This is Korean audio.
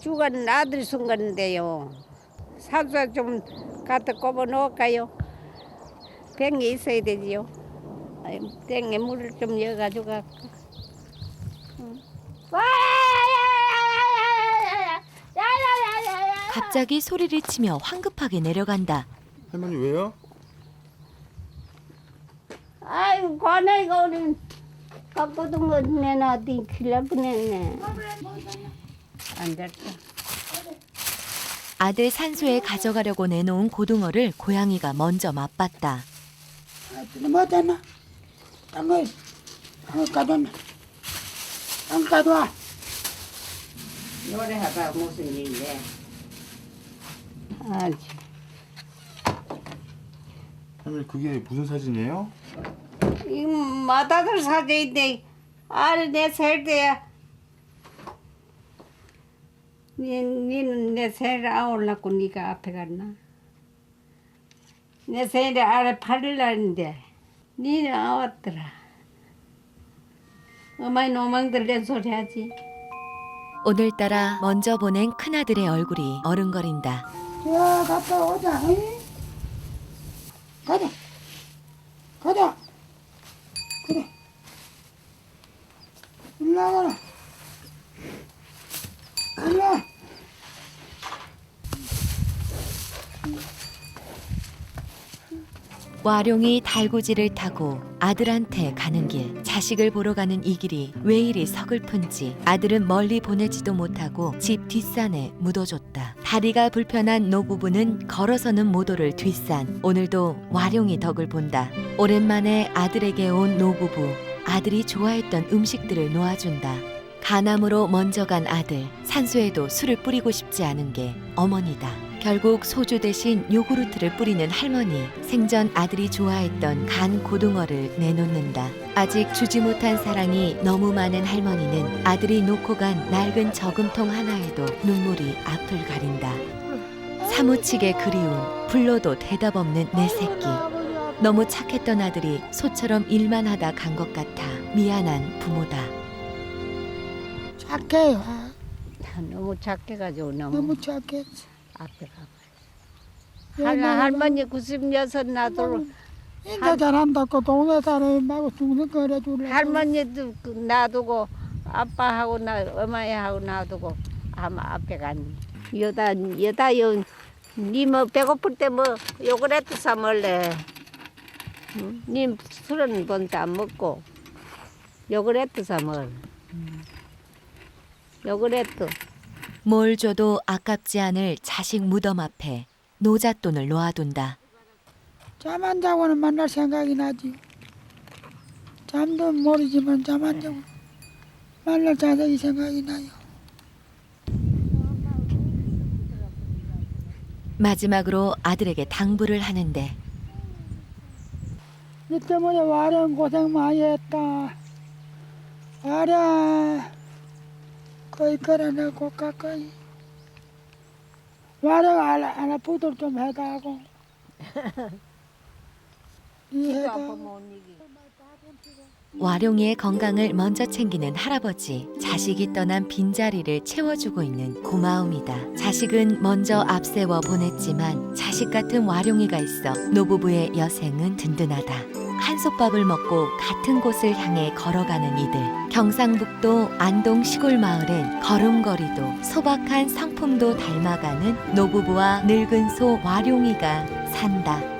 주간 아들 순간인데요. 사주사 좀 갖다 꼽아 놓을까요? 뱅이 있어야 되지요. 뱅에 물을 좀 넣어가지고 갑자기 소리를 치며 황급하게 내려간다. 할머니 왜요? 아유 관아이가 오늘 둔거 내놔 어디 길라 보냈네. 안 됐다. 아들 산소에 가져가려고 내놓은 고등어를 고양이가 먼저 맛봤다. 뭐 됐나? 땅을 안 가둬놔. 안 가둬. 노래하다 무슨 일인데? 아, 할머니 그게 무슨 사진이에요? 이 마다들 사진인데 아를 내 살때야. 니, 니는 내 생일 안 올랐고 니가 앞에 갔나? 내 생일에 아래 8일 날인데 니는 안 왔더라. 어머니 노망들 낸 소리 하지. 오늘따라 먼저 보낸 큰아들의 얼굴이 어른거린다. 야, 갔다 오자. 응? 가자. 가자. 그래. 올라가라. 올라. 와룡이 달구지를 타고 아들한테 가는 길, 자식을 보러 가는 이 길이 왜 이리 서글픈지 아들은 멀리 보내지도 못하고 집 뒷산에 묻어줬다. 다리가 불편한 노부부는 걸어서는 못 오를 뒷산. 오늘도 와룡이 덕을 본다. 오랜만에 아들에게 온 노부부. 아들이 좋아했던 음식들을 놓아준다. 가남으로 먼저 간 아들, 산소에도 술을 뿌리고 싶지 않은 게 어머니다. 결국 소주 대신 요구르트를 뿌리는 할머니, 생전 아들이 좋아했던 간 고등어를 내놓는다. 아직 주지 못한 사랑이 너무 많은 할머니는 아들이 놓고 간 낡은 저금통 하나에도 눈물이 앞을 가린다. 사무치게 그리운 불러도 대답 없는 내 새끼. 너무 착했던 아들이 소처럼 일만 하다 간 것 같아 미안한 부모다. 착해요. 너무 착해가지고 너무, 너무 착했어. 앞에 가봐. 할, 할머니 96 나도 인자 잘한다고 동네 사람이 막 둥둥거려 줄래. 할머니도 그 놔두고 아빠하고 나 어머니하고 놔두고 아마 앞에 갔니. 여다 여다 요니뭐 배고플 때 뭐 요거라도 사 먹을래. 응? 니 술은 본때 안 먹고 요거라도 사 먹을. 요거라도 뭘 줘도 아깝지 않을 자식 무덤 앞에 노잣돈을 놓아둔다. 잠 안 자고는 만날 생각이 나지. 잠도 모르지만 잠 안 자고 만날 자석이 생각이 나요. 마지막으로 아들에게 당부를 하는데 이 때문에 와령 고생 많이 했다. 와령 거의 걸어내고 가까이. 와령 하나, 하나 부들 좀 해다고. 이 해다고. 와룡이의 건강을 먼저 챙기는 할아버지, 자식이 떠난 빈자리를 채워주고 있는 고마움이다. 자식은 먼저 앞세워 보냈지만 자식 같은 와룡이가 있어 노부부의 여생은 든든하다. 한솥밥을 먹고 같은 곳을 향해 걸어가는 이들. 경상북도 안동 시골 마을엔 걸음걸이도 소박한 성품도 닮아가는 노부부와 늙은 소 와룡이가 산다.